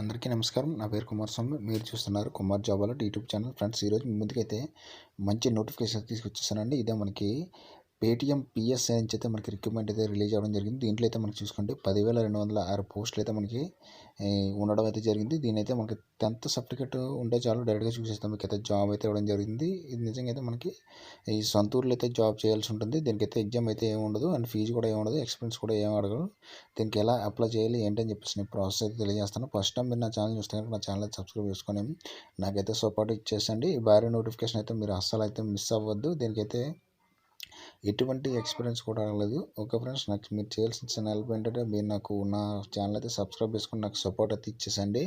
అందరికీ నమస్కారం. నా పేరు కుమార్ స్వామి మీరు చూస్తున్నారు Kumar job alert YouTube channel. Friends ఈరోజు ముందుకైతే మంచి నోటిఫికేషన్ తీసుకొచ్చేసానండి. ఇదే మనకి పేటీఎం పిఎస్ఐ నుంచి అయితే మనకి రిక్రూట్మెంట్ అయితే రిలీజ్ అవ్వడం జరిగింది. దీంట్లో అయితే మనకి చూసుకుంటే పదివేల రెండు వందల ఆరు పోస్టులు అయితే మనకి ఉండడం అయితే జరిగింది. దీని అయితే మనకి టెన్త్ సర్టిఫికేట్ ఉంటే చాలు డైరెక్ట్గా చూసేస్తాం. మీకు అయితే జాబ్ అయితే ఇవ్వడం జరిగింది. ఇది నిజంగా అయితే మనకి ఈ సొంతూరులో అయితే జాబ్ చేయాల్సి ఉంటుంది. దీనికి అయితే ఎగ్జామ్ అయితే ఏమి ఉండదు. అండ్ ఫీజు కూడా ఏమి ఉండదు. ఎక్స్పీరియన్స్ కూడా ఏమి అడగదు దీనికి ఎలా అప్లై చేయాలి ఏంటని చెప్పేసి నేను ప్రాసెస్ అయితే తెలియజేస్తాను. ఫస్ట్ టైం మీరు నా ఛానల్ చూస్తే కనుక నా ఛానల్ సబ్స్క్రైబ్ చేసుకొని నాకైతే సపోర్ట్ ఇచ్చేసండి. ఈ భారీ నోటిఫికేషన్ అయితే మీరు అస్సలు అయితే మిస్ అవ్వద్దు. దీనికైతే ఎటువంటి ఎక్స్పీరియన్స్ కూడా రాలేదు. ఓకే ఫ్రెండ్స్ నాకు మీరు చేయాల్సిన చిన్న హెల్ప్ ఏంటంటే మీరు నాకు నా ఛానల్ అయితే సబ్స్క్రైబ్ చేసుకొని నాకు సపోర్ట్ అయితే ఇచ్చేసండి.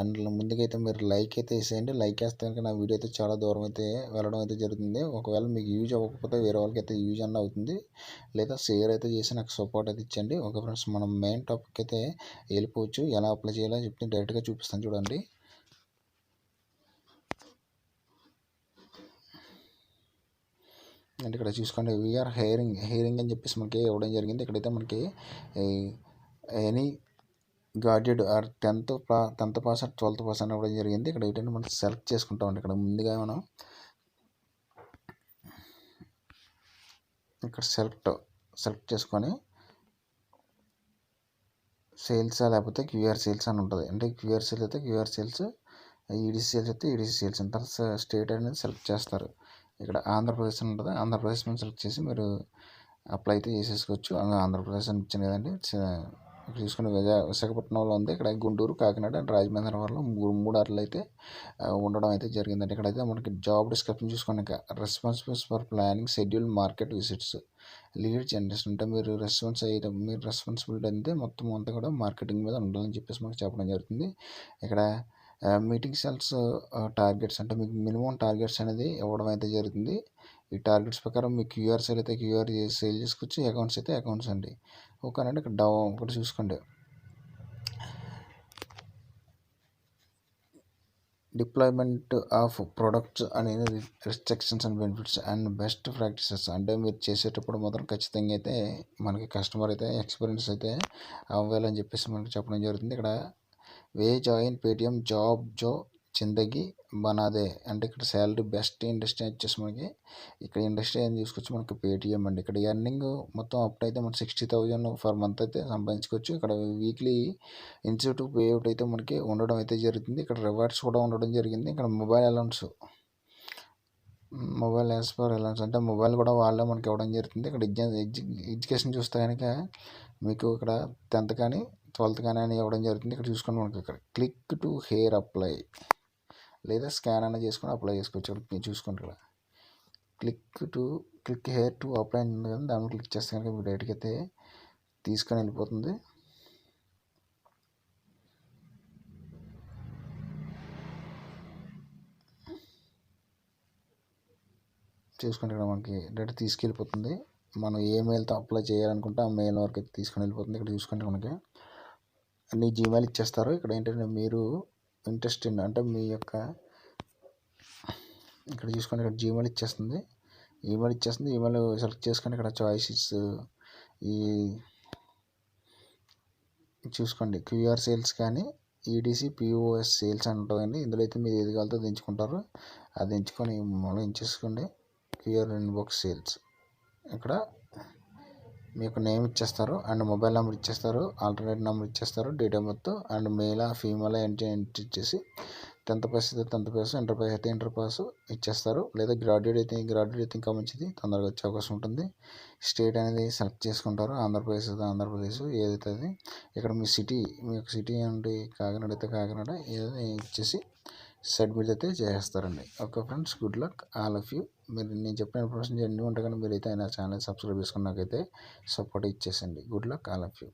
అండ్ ముందుకైతే మీరు లైక్ అయితే వేసేయండి. లైక్ వేస్తే కనుక నా వీడియో అయితే చాలా దూరం అయితే వెళ్ళడం అయితే జరుగుతుంది. ఒకవేళ మీకు యూజ్ అవ్వకపోతే వేరే వాళ్ళకి అయితే యూజ్ అన్న అవుతుంది. లేదా షేర్ అయితే చేసి నాకు సపోర్ట్ అయితే ఇచ్చండి. ఓకే ఫ్రెండ్స్ మనం మెయిన్ టాపిక్ అయితే వెళ్ళిపోవచ్చు. ఎలా అప్లై చేయాలో చెప్తే డైరెక్ట్గా చూపిస్తాను చూడండి. అంటే ఇక్కడ చూసుకోండి వీఆర్ హెయిరింగ్ హెయిరింగ్ అని చెప్పేసి మనకి ఇవ్వడం జరిగింది. ఇక్కడైతే మనకి ఎనీ గార్డెడ్ ఆర్ టెన్త్ పా tenth pass or twelfth pass అని ఇవ్వడం జరిగింది. ఇక్కడ ఏంటంటే మనం సెలెక్ట్ చేసుకుంటామండి ఇక్కడ ముందుగా మనం ఇక్కడ సెలెక్ట్ సెలెక్ట్ చేసుకొని సేల్స్ లేకపోతే క్యూఆర్ సేల్స్ అని ఉంటుంది. అంటే క్యూఆర్ సేల్స్ అయితే క్యూఆర్ సేల్స్ ఈడీసీ సేల్స్ అయితే ఈడీసీ సేల్స్ తర్వాత స్టేట్ అనేది సెలెక్ట్ చేస్తారు. ఇక్కడ ఆంధ్రప్రదేశ్ ఉంటుంది. ఆంధ్రప్రదేశ్ మీద సెలెక్ట్ చేసి మీరు అప్లై అయితే చేసేసుకోవచ్చు. ఆంధ్రప్రదేశ్ అని ఇచ్చింది కదండి. ఇక్కడ చూసుకుని విజయ విశాఖపట్నంలో ఉంది. ఇక్కడ గుంటూరు కాకినాడ అండ్ రాజమహేంద్రవరంలో మూడు మూడు అర్లు అయితే ఉండడం అయితే జరిగిందండి. ఇక్కడైతే మనకి జాబ్ డిస్క్రిప్షన్ చూసుకుని responsibles for planning schedule market visits lead generation అంటే మీరు రెస్పాన్స్ అయ్యే మీరు రెస్పాన్సిబిలిటీ అంతే మొత్తం అంతా కూడా మార్కెటింగ్ మీద ఉండాలని చెప్పేసి మనకు చెప్పడం జరుగుతుంది. ఇక్కడ మీటింగ్ సెల్స్ టార్గెట్స్ అంటే మీకు మినిమం టార్గెట్స్ అనేది ఇవ్వడం అయితే జరుగుతుంది. ఈ టార్గెట్స్ ప్రకారం మీకు క్యూఆర్ సేల్ అయితే క్యూఆర్ సేల్ చేసుకోవచ్చు అకౌంట్స్ అయితే అకౌంట్స్ అండి. ఓకేనండి ఇక్కడ డౌ ఇక్కడ చూసుకోండి. డిప్లాయ్మెంట్ ఆఫ్ ప్రొడక్ట్స్ అనేది restrictions and benefits and best practices అంటే మీరు చేసేటప్పుడు మాత్రం ఖచ్చితంగా అయితే మనకి కస్టమర్ అయితే ఎక్స్పీరియన్స్ అయితే అవ్వాలని చెప్పేసి మనకి చెప్పడం జరుగుతుంది. ఇక్కడ వే జాయిన్ పేటిఎం జాబ్ జో చిందగి బనాదే. అంటే ఇక్కడ శాలరీ బెస్ట్ ఇండస్ట్రీ వచ్చేసి మనకి ఇక్కడ ఇండస్ట్రీ ఏం తీసుకొచ్చి మనకి పేటిఎం అండి. ఇక్కడ ఎర్నింగ్ మొత్తం అప్ అయితే మనకి సిక్స్టీ థౌజండ్ ఫర్ మంత్ అయితే సంపాదించుకోవచ్చు. ఇక్కడ వీక్లీ ఇన్స్టిట్యూట్ పే అవుట్ అయితే మనకి ఉండడం అయితే జరుగుతుంది. ఇక్కడ రివార్డ్స్ కూడా ఉండడం జరిగింది. ఇక్కడ mobile allowance mobile as per allowance అంటే మొబైల్ కూడా వాళ్ళే మనకి ఇవ్వడం జరుగుతుంది. ఇక్కడ ఎడ్యుకేషన్ చూస్తే కనుక మీకు ఇక్కడ టెన్త్ కానీ ట్వెల్త్ కానీ అని ఇవ్వడం జరుగుతుంది. ఇక్కడ చూసుకోండి మనకి ఇక్కడ. క్లిక్ టు హెయిర్ అప్లై లేదా స్కాన్ అనేది చేసుకొని అప్లై చేసుకోవచ్చు. ఇక్కడ చూసుకుంటే చూసుకోండి ఇక్కడ. Click to click here to apply ఉంది కానీ దాన్ని క్లిక్ చేస్తే కనుక మీరు డైరెక్ట్గా అయితే తీసుకొని వెళ్ళిపోతుంది. చూసుకుంటే ఇక్కడ మనకి డైరెక్ట్ తీసుకెళ్ళిపోతుంది. మనం ఏ మెయిల్తో అప్లై చేయాలనుకుంటే ఆ మెయిల్ వరకు అయితే తీసుకొని వెళ్ళిపోతుంది. ఇక్కడ చూసుకుంటే మనకి. అన్ని జీమెయిల్ ఇచ్చేస్తారు ఇక్కడ ఏంటంటే మీరు ఇంట్రెస్ట్ అంటే మీ యొక్క ఇక్కడ చూసుకొని ఇక్కడ జీమెయిల్ ఇచ్చేస్తుంది. ఈమెయిల్ ఇచ్చేస్తుంది ఈమెయిల్ సెలెక్ట్ చేసుకొని ఇక్కడ చాయిసెస్ ఈ చూసుకోండి క్యూఆర్ సేల్స్ కానీ ఈడీసీ పిఓఎస్ సేల్స్ అని ఇందులో అయితే మీరు ఏది కావాలో దించుకుంటారు అది ఎంచుకొని మళ్ళీ ఎంచేసుకోండి క్యూఆర్ ఇన్బాక్స్ సేల్స్ ఇక్కడ మీకు నేమ్ ఇచ్చేస్తారు అండ్ మొబైల్ నెంబర్ ఇచ్చేస్తారు ఆల్టర్నేట్ నెంబర్ ఇచ్చేస్తారు డేట్ ఆఫ్ బర్త్ అండ్ మేలా ఫీమేల్ ఎంట్రీ ఎంట్రీ ఇచ్చేసి టెన్త్ పాస్ అయితే టెన్త్ పాస్ ఇంటర్ పాస్ అయితే ఇంటర్ పాస్ ఇచ్చేస్తారు. లేదా గ్రాడ్యుయేట్ అయితే గ్రాడ్యుయేట్ అయితే ఇంకా మంచిది తొందరగా వచ్చే అవకాశం ఉంటుంది. స్టేట్ అనేది సెలెక్ట్ చేసుకుంటారు ఆంధ్రప్రదేశ్ అయితే ఆంధ్రప్రదేశ్ ఏదైతే అది. ఇక్కడ మీ సిటీ మీ యొక్క సిటీ అంటే కాకినాడ అయితే కాకినాడ ఏదైతే ఇచ్చేసి సబ్మిట్ అయితే చేసేస్తారండి. Okay friends good luck. All of you. మీరు నేను చెప్పిన ఇన్ఫర్మేషన్ ఎన్ని ఉంటే కానీ మీరు అయితే నా ఛానల్ సబ్స్క్రైబ్ చేసుకున్నాకైతే support ఇచ్చేసండి. Good luck all of you.